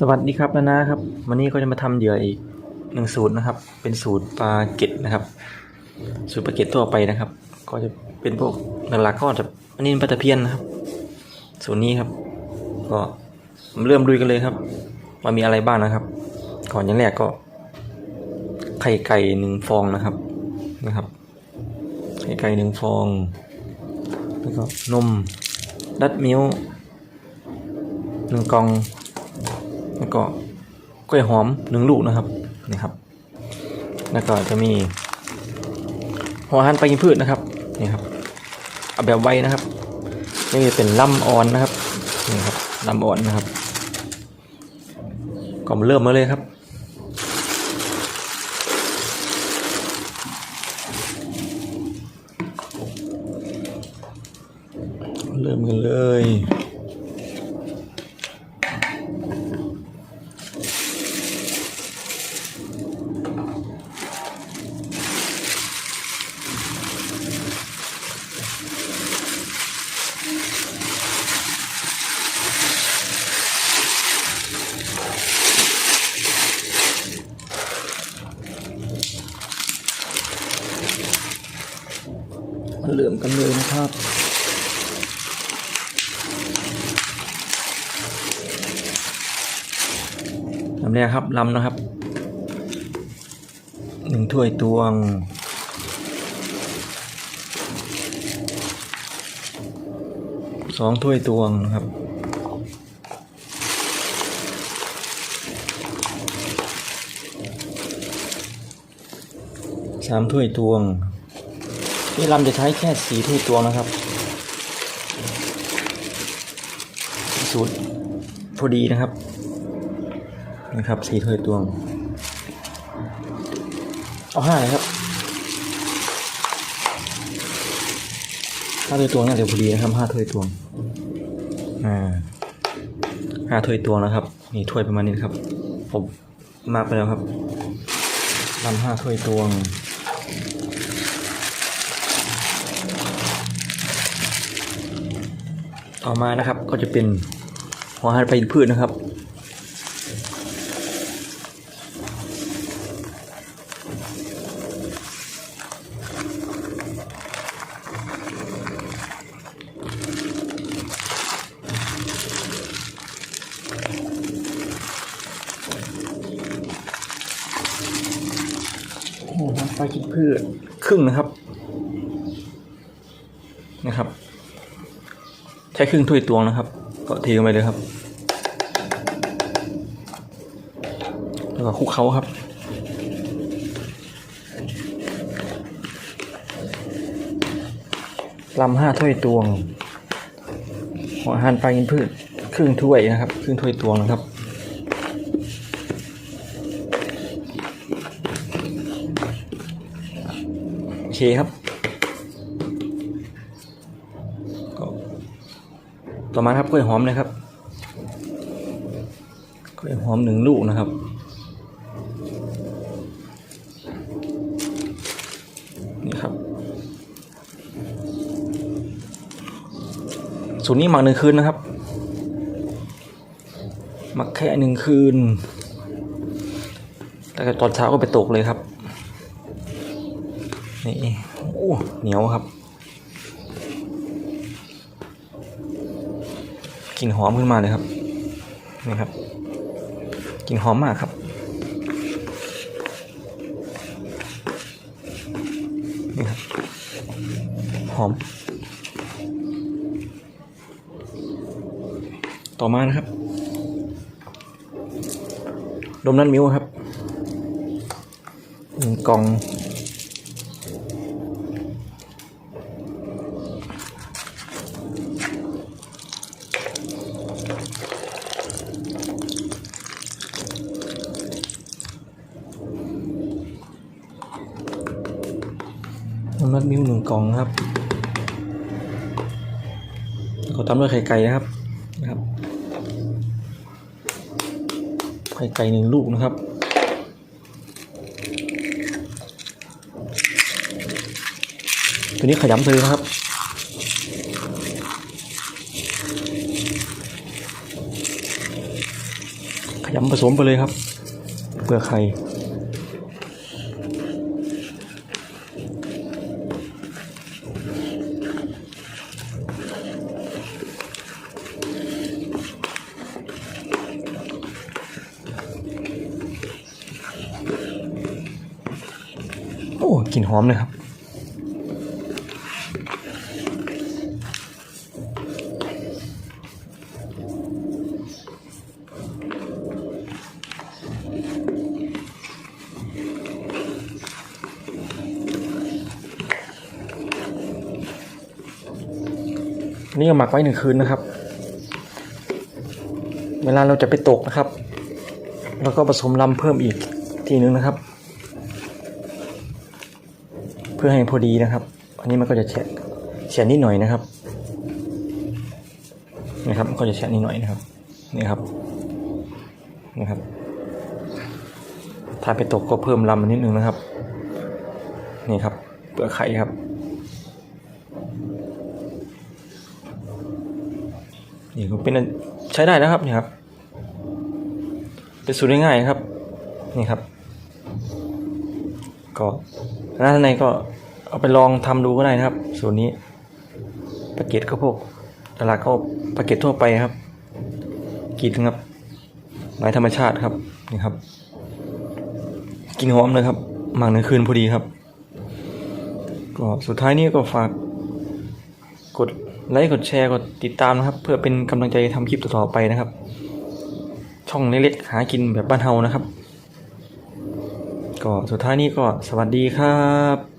สวัสดีครับนานาครับ วันนี้ก็จะมาทำเหยื่ออีกหนึ่งสูตรนะครับ เป็นสูตรปลาเก็ดนะครับ สูตรปลาเก็ดทั่วไปนะครับ ก็จะเป็นพวกหลักๆก็จะอันนี้เป็นปลาตะเพียนนะครับ สูตรนี้ครับ ก็เริ่มดูกันเลยครับว่ามีอะไรบ้างนะครับ ก่อนอย่างแรกก็ไข่ไก่หนึ่งฟองนะครับนะครับไข่ไก่หนึ่งฟอง แล้วก็นมดัดมิ้วหนึ่งกล่อง แล้วก็กล้วยหอมหนึ่งลูกนะครับนี่ครับ แล้วก็จะมีหัวหันไปกินพืชนะครับนี่ครับเอาแบบไวนะครับนี่เป็นลำอ่อนนะครับนี่ครับลำอ่อนนะครับก็มาเริ่มมาเลยครับเริ่มกันเลย มาเริ่มกันเลยนะครับลำแรกครับลำนะครับหนึ่งถ้วยตวงสองถ้วยตวงนะครับสามถ้วยตวง นี่ลำจะใช้แค่สี่ถ้วยตวงนะครับสูตรพอดีนะครับนะครับสีถ้วยตวง เอาห้าเลยครับห้าถ้วยตวงน่าจะพอดีนะครับห้าถ้วยตวงอ่าห้าถ้วยตวงนะครับมีถ้วยประมาณนี้นะครับผมมาไปแล้วครับลำห้าถ้วยตวง ต่อมานะครับก็จะเป็นหัวหันไปพืชนะครับ โอ้โหน้ำไฟกินพืชครึ่งนะครับนะครับ ใช้ครึ่งถ้วยตวงนะครับ ก็เทลงไปเลยครับ แล้วก็คลุกเคล้าครับ ลำห้าถ้วยตวงหัวอาหารปลากินพืชครึ่งถ้วยนะครับ ครึ่งถ้วยตวงนะครับโอเคครับ ต่อมาครับกล้วยหอมนะครับกล้วยหอมหนึ่งลูกนะครับนี่ครับสูตรนี้หมักหนึ่งคืนนะครับหมักแค่หนึ่งคืน แต่ตอนเช้าก็ไปตกเลยครับนี่โอ้เหนียวครับ กลิ่นหอมขึ้นมาเลยครับนี่ครับกลิ่นหอมมากครับ นี่ครับ หอม ต่อมานะครับ ดมนั่นมิ้วครับกล่องำมัดมิ้วหนึ่งกล่องครับก็ตามด้วยไข่ไก่นะครับนะครับ ไข่ไก่หนึ่งลูกนะครับตัวนี้ขยำเลยนะครับขขยำผสมไปเลยครับ เปลือกไข่ โอ้ กลิ่นหอมเลยครับนนี่ก็หมักไว้หนึ่งคืนนะครับ เวลาเราจะไปตกนะครับ แล้วก็ผสมลำเพิ่มอีกทีนึงนะครับ เพื่อให้พอดีนะครับ อันนี้มันก็จะแฉะแฉะนิดหน่อยนะครับนี่ครับมันก็จะแฉะนิดหน่อยนะครับนี่ครับนะครับ ถ้าไปตกก็เพิ่มลำมานิดนึงนะครับ นี่ครับเปลือกไข่ครับนี่ก็เป็นใช้ได้แล้วครับนี่ครับเป็นสูตรง่ายๆครับ นี่ครับ ก็ ร้านท่านในก็เอาไปลองทำดูก็ได้นะครับสูตรนี้ปาเกตก็พวกตลาดก็ปาเกตทั่วไปครับกินครับหลายธรรมชาติครับนี่ครับ กินหอมเลยครับหมักหนึ่งคืนพอดีครับ ก็สุดท้ายนี้ก็ฝากกดไลค์กดแชร์กดติดตามนะครับ เพื่อเป็นกำลังใจทำคลิปต่อๆไปนะครับ ช่องเล็กๆหากินแบบบ้านเฮานะครับ ก็สุดท้ายนี้ก็สวัสดีครับ